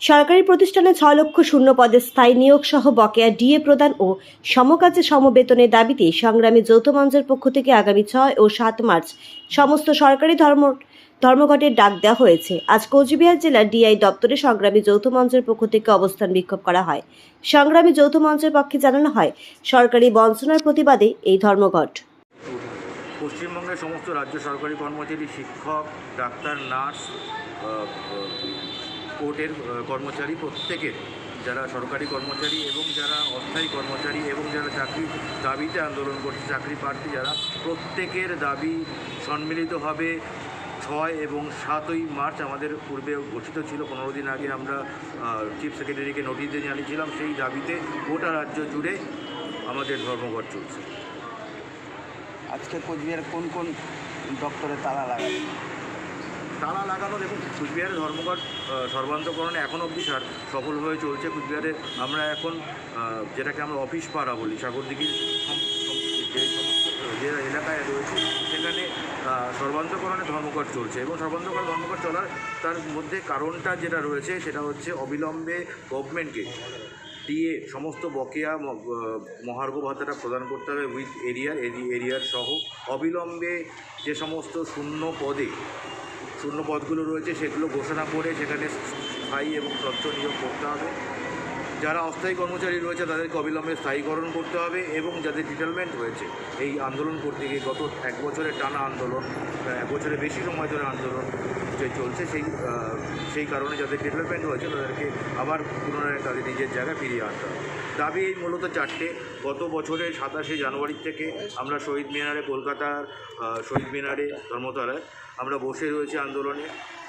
সরকারি প্রতিষ্ঠানে ছয় লক্ষ শূন্য পদে স্থায়ী নিয়োগ সহ বকেয়া ডিএ প্রদান ও সমকাজে সমবেতনের দাবিতে সংগ্রামী যৌথ মঞ্চের পক্ষ থেকে আগামী ছয় ও সাত মার্চ সমস্ত সরকারি ধর্ম, ধর্মঘটের ডাক দেওয়া হয়েছে। আজ কোচবিহার জেলার ডিআই দপ্তরে সংগ্রামী যৌথ মঞ্চের পক্ষ থেকে অবস্থান বিক্ষোভ করা হয়। সংগ্রামী যৌথ মঞ্চের পক্ষে জানানো হয়, সরকারি বঞ্চনার প্রতিবাদে এই ধর্মঘট। পশ্চিমবঙ্গের সমস্ত রাজ্য সরকারি কর্মচারী, শিক্ষক, ডাক্তার, নার্স কোর্টের কর্মচারী প্রত্যেকের, যারা সরকারি কর্মচারী এবং যারা অস্থায়ী কর্মচারী এবং যারা চাকরির দাবিতে আন্দোলন করছে, চাকরি প্রার্থী যারা, প্রত্যেকের দাবি সম্মিলিতভাবে ছয় এবং সাতই মার্চ আমাদের পূর্বে ঘোষিত ছিল। পনেরো দিন আগে আমরা চিফ সেক্রেটারিকে নোটিশ দিয়ে জানিয়েছিলাম, সেই দাবিতে গোটা রাজ্য জুড়ে আমাদের ধর্মঘট চলছে। আজকে কোচবিহার কোন কোন দপ্তরে তালা লাগাবে তালা লাগানো দেখুন কুচবিহারের ধর্মঘট সর্বান্তকরণে এখন অবধি সার- সফলভাবে চলছে। কুচবিহারে আমরা এখন যেটাকে আমরা অফিস পাড়া বলি, সাগরদিঘির যে এলাকায় রয়েছে, সেখানে সর্বান্তকরণে ধর্মঘট চলছে এবং সর্বান্তকরণ ধর্মঘট চলার তার মধ্যে কারণটা যেটা রয়েছে, সেটা হচ্ছে অবিলম্বে গভর্নমেন্টকে দিয়ে সমস্ত বকেয়া মহার্ঘ ভাতাটা প্রদান করতে হবে উইথ এরিয়ার এরিয়ার সহ। অবিলম্বে যে সমস্ত শূন্য পদে শূন্য পদগুলো রয়েছে, সেগুলো ঘোষণা করে সেখানে স্থায়ী এবং স্বচ্ছ নিয়োগ করতে হবে। যারা অস্থায়ী কর্মচারী রয়েছে, তাদেরকে অবিলম্বে স্থায়ীকরণ করতে হবে এবং যাদের ডিটেলমেন্ট হয়েছে এই আন্দোলন করতে গিয়ে গত এক বছরের টানা আন্দোলন এক বছরের বেশি সময় ধরে আন্দোলন যে চলছে, সেই সেই কারণে যাদের ডিটেলমেন্ট হয়েছে তাদেরকে আবার পুনরায় তাদের নিজের জায়গায় ফিরিয়ে আনতে হবে। দাবি এই মূলত চারটে। গত বছরের সাতাশে জানুয়ারি থেকে আমরা শহীদ মিনারে, কলকাতার শহীদ মিনারে, ধর্মতলায় আমরা বসে রয়েছি আন্দোলনে।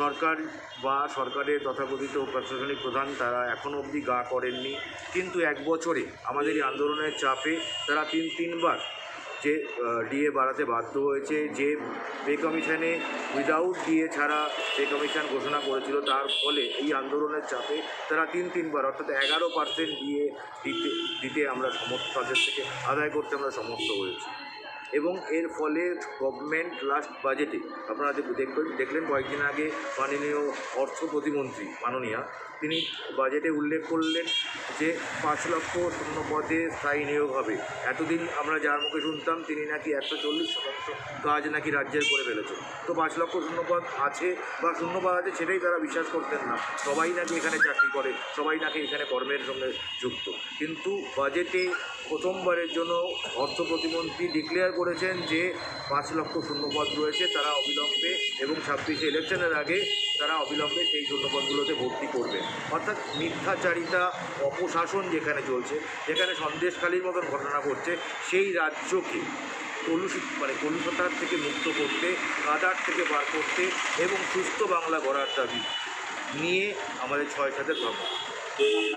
সরকার বা সরকারের তথাকথিত প্রশাসনিক প্রধান তারা এখনও অবধি গা করেননি। কিন্তু এক বছরে আমাদের এই আন্দোলনের চাপে তারা তিন, তিনবার যে ডিএ বাড়াতে বাধ্য হয়েছে, যে পে কমিশনে উইদাউট ডিএ ছাড়া পে কমিশন ঘোষণা করেছিল, তার ফলে এই আন্দোলনের চাপে তারা তিন, তিনবার, অর্থাৎ এগারো পার্সেন্ট ডিএ দিতে দিতে আমরা সমর্থ, তাদের থেকে আদায় করতে আমরা সমর্থ হয়েছি। এবং এর ফলে গভর্নমেন্ট লাস্ট বাজেটে আপনারা দেখবেন, দেখলেন কয়েকদিন আগে মাননীয় অর্থ প্রতিমন্ত্রী, মাননীয়া, তিনি বাজেটে উল্লেখ করলেন যে পাঁচ লক্ষ শূন্য পদে স্থায়ী নিয়োগ হবে। এতদিন আমরা যার মুখে শুনতাম, তিনি নাকি একশো চল্লিশ শতাংশ কাজ নাকি রাজ্যের করে ফেলেছে তো পাঁচ লক্ষ শূন্যপদ আছে বা শূন্যপদ আছে সেটাই তারা বিশ্বাস করতেন না। সবাই নাকি এখানে চাকরি করে, সবাই নাকি এখানে কর্মের সঙ্গে যুক্ত। কিন্তু বাজেটে প্রথমবারের জন্য অর্থ প্রতিমন্ত্রী ডিক্লেয়ার করেছেন যে পাঁচ লক্ষ শূন্যপদ রয়েছে তারা অবিলম্বে এবং ছাব্বিশে ইলেকশনের আগে তারা অবিলম্বে সেই শূন্যপদগুলোতে ভর্তি করবে। অর্থাৎ মিথ্যাচারিতা, অপশাসন যেখানে চলছে, যেখানে সন্দেশখালির মতন ঘটনা ঘটছে, সেই রাজ্যকে কলুষিত মানে কলুষতার থেকে মুক্ত করতে, কাদার থেকে বার করতে এবং সুস্থ বাংলা গড়ার দাবি নিয়ে আমাদের ছয় সাথে ধর্ম।